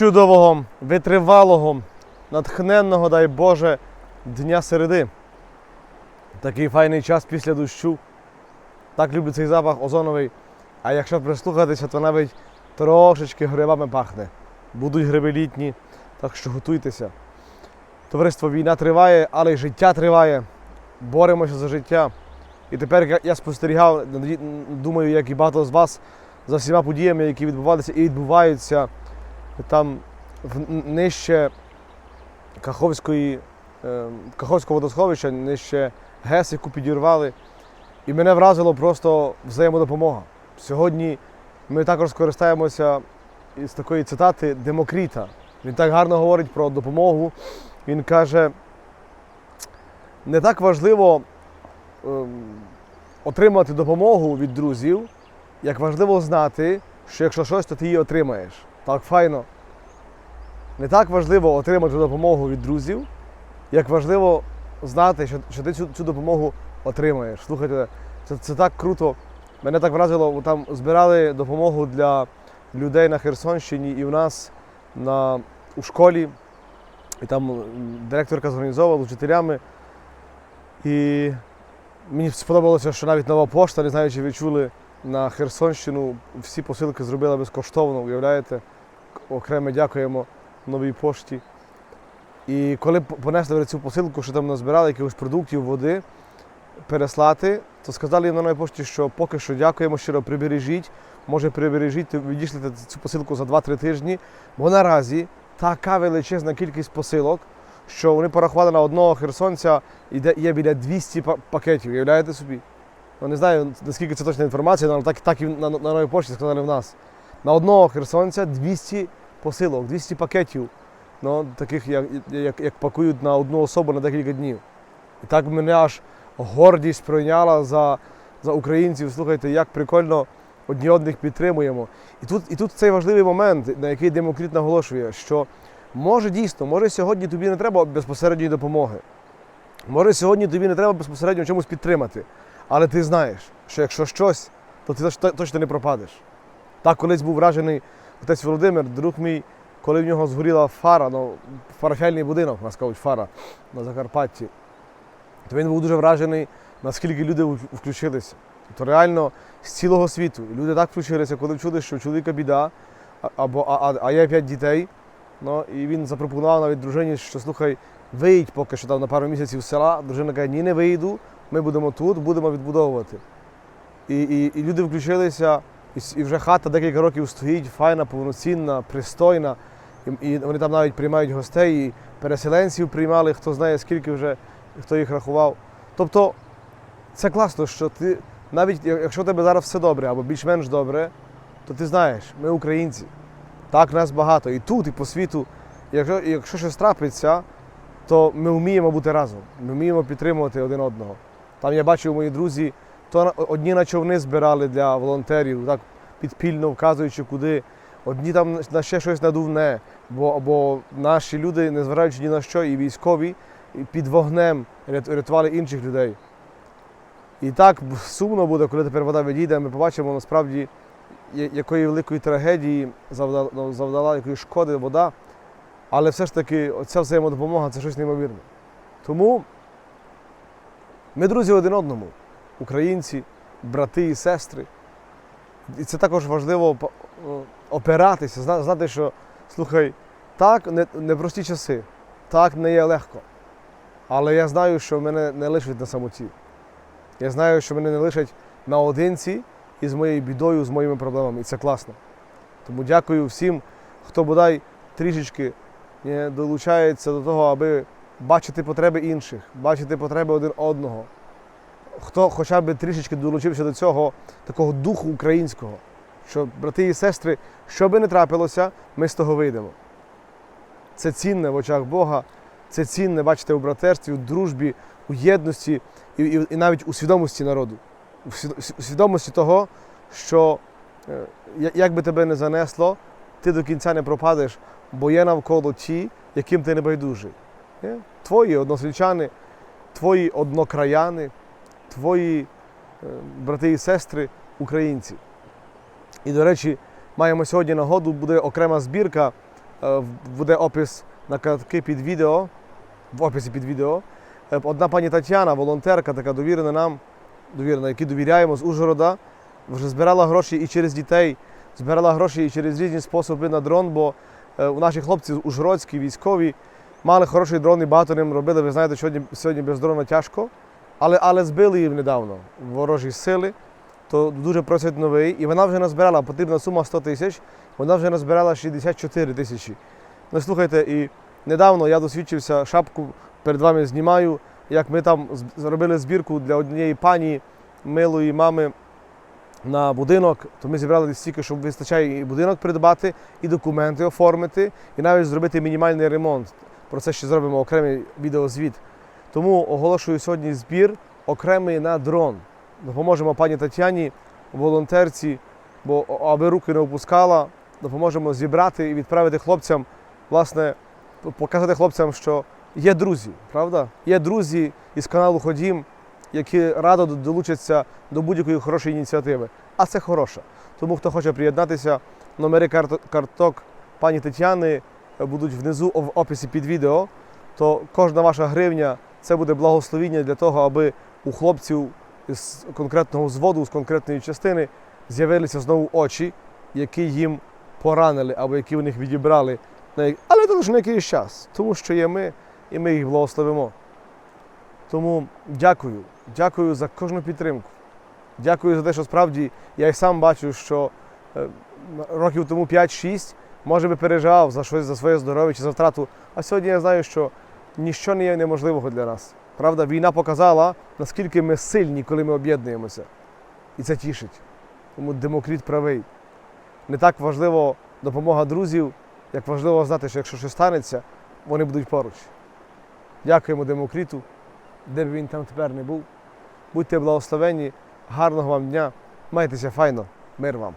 чудового, витривалого, натхненного, дай Боже, Дня середи. Такий файний час після дощу. Так люблю цей запах озоновий. А якщо прислухатися, то навіть трошечки грибами пахне. Будуть гриби літні, так що готуйтеся. Товариство війна триває, але й життя триває. Боремося за життя. І тепер я- спостерігав, думаю, як і багато з вас, за всіма подіями, які відбувалися і відбуваються там нижче Каховської, е, Каховського водосховища, нижче ГЕС, яку підірвали. І мене вразило просто взаємодопомога. Сьогодні ми також скористаємося із такої цитати Демокріта. Він так гарно говорить про допомогу. Він каже, не так важливо ем, отримати допомогу від друзів, як важливо знати, що якщо щось, то ти її отримаєш. Так файно. Не так важливо отримати допомогу від друзів, як важливо знати, що, що ти цю, цю допомогу отримаєш. Слухайте, це, це так круто. Мене так вразило, там збирали допомогу для людей на Херсонщині і в нас на, у школі. І там директорка зорганізовувала вчителями. І мені сподобалося, що навіть нова пошта, не знаю, чи ви чули, на Херсонщину всі посилки зробила безкоштовно, уявляєте? Окремо дякуємо новій пошті. І коли понесли цю посилку, що там назбирали якихось продуктів, води, переслати, то сказали їм на новій пошті, що поки що дякуємо, щиро прибережіть, може прибережіть, відійшлите цю посилку за 2-3 тижні, бо наразі така величезна кількість посилок, що вони порахували на одного херсонця, іде, є біля 200 пакетів, уявляєте собі? Ну, не знаю, наскільки це точна інформація, але так, так і на, на новій пошті сказали в нас. На одного херсонця 200 посилок, 200 пакетів, ну, таких, як, як, як пакують на одну особу на декілька днів. І так мене аж гордість пройняла за, за українців. Слухайте, як прикольно одні одних підтримуємо. І тут, і тут цей важливий момент, на який Демокрит наголошує, що може дійсно, може сьогодні тобі не треба безпосередньої допомоги. Може сьогодні тобі не треба безпосередньо чомусь підтримати. Але ти знаєш, що якщо щось, то ти точно не пропадеш. Так колись був вражений отець Володимир, друг мій, коли в нього згоріла фара, ну, парафіальний будинок, нас кажуть, фара на Закарпатті, то він був дуже вражений, наскільки люди включилися. То реально з цілого світу. Люди так включилися, коли чули, що чоловіка біда, або, а, а, а є п'ять дітей. Ну, і він запропонував навіть дружині, що слухай, виїдь поки що там на пару місяців з села. Дружина каже, ні, не виїду, ми будемо тут, будемо відбудовувати. І, і, і люди включилися, і, вже хата декілька років стоїть, файна, повноцінна, пристойна. І, вони там навіть приймають гостей, і переселенців приймали, хто знає, скільки вже, хто їх рахував. Тобто це класно, що ти, навіть якщо у тебе зараз все добре або більш-менш добре, то ти знаєш, ми українці. Так нас багато. І тут, і по світу. Якщо, якщо щось трапиться, то ми вміємо бути разом. Ми вміємо підтримувати один одного. Там я бачив мої друзі, то одні на човни збирали для волонтерів, так підпільно вказуючи, куди. Одні там на ще щось надувне, бо, бо наші люди, незважаючи ні на що, і військові, під вогнем рятували інших людей. І так сумно буде, коли тепер вода відійде, ми побачимо насправді, якої великої трагедії завдала, ну, завдала якої шкоди вода. Але все ж таки, оця взаємодопомога це щось неймовірне. Тому ми друзі один одному, українці, брати і сестри. І це також важливо опиратися, знати, що слухай, так, не, непрості часи, так не є легко. Але я знаю, що мене не лишать на самоті. Я знаю, що мене не лишать наодинці із моєю бідою, з моїми проблемами. І це класно. Тому дякую всім, хто бодай трішечки е, долучається до того, аби бачити потреби інших, бачити потреби один одного. Хто хоча б трішечки долучився до цього такого духу українського, що брати і сестри, що би не трапилося, ми з того вийдемо. Це цінне в очах Бога, це цінне, бачите, у братерстві, у дружбі, у єдності і, і, і навіть у свідомості народу, у свідомості того, що е, як би тебе не занесло, ти до кінця не пропадеш, бо є навколо ті, яким ти не байдужий. Твої односвічани, твої однокраяни, твої е, брати і сестри, українці. І, до речі, маємо сьогодні нагоду, буде окрема збірка Е, Буде опис на картки під відео, в описі під відео. Е, Одна пані Тетяна, волонтерка, така довірена нам, довірена, якій довіряємо з Ужгорода, вже збирала гроші і через дітей, збирала гроші і через різні способи на дрон, бо у наші хлопці ужгородські, військові, мали хороший дрон і багато ним робили. Ви знаєте, сьогодні, сьогодні без дрона тяжко, але, але збили їм недавно ворожі сили, то дуже просять новий. І вона вже назбирала, потрібна сума 100 тисяч, вона вже назбирала 64 тисячі. Ну слухайте, і недавно я досвідчився, шапку перед вами знімаю, як ми там зробили збірку для однієї пані милої мами на будинок, то ми зібрали стільки, щоб вистачає і будинок придбати, і документи оформити, і навіть зробити мінімальний ремонт. Про це ще зробимо окремий відеозвіт. Тому оголошую сьогодні збір окремий на дрон. Допоможемо пані Тетяні, волонтерці, бо аби руки не опускала, допоможемо зібрати і відправити хлопцям, власне, показати хлопцям, що є друзі, правда? Є друзі із каналу Ходім, які радо долучаться до будь-якої хорошої ініціативи. А це хороша. Тому хто хоче приєднатися, номери карток пані Тетяни будуть внизу в описі під відео. То кожна ваша гривня це буде благословіння для того, аби у хлопців з конкретного взводу, з конкретної частини з'явилися знову очі, які їм поранили або які у них відібрали. Але це лише на якийсь час, тому що є ми, і ми їх благословимо. Тому дякую, дякую за кожну підтримку. Дякую за те, що справді я й сам бачу, що е, років тому 5-6, може би переживав за щось за своє здоров'я чи за втрату. А сьогодні я знаю, що ніщо не є неможливого для нас. Правда, війна показала, наскільки ми сильні, коли ми об'єднуємося. І це тішить. Тому Демокріт правий. Не так важливо допомога друзів, як важливо знати, що якщо щось станеться, вони будуть поруч. Дякуємо Демокріту, де б він там тепер не був. Будьте благословені, гарного вам дня, майтеся файно, мир вам.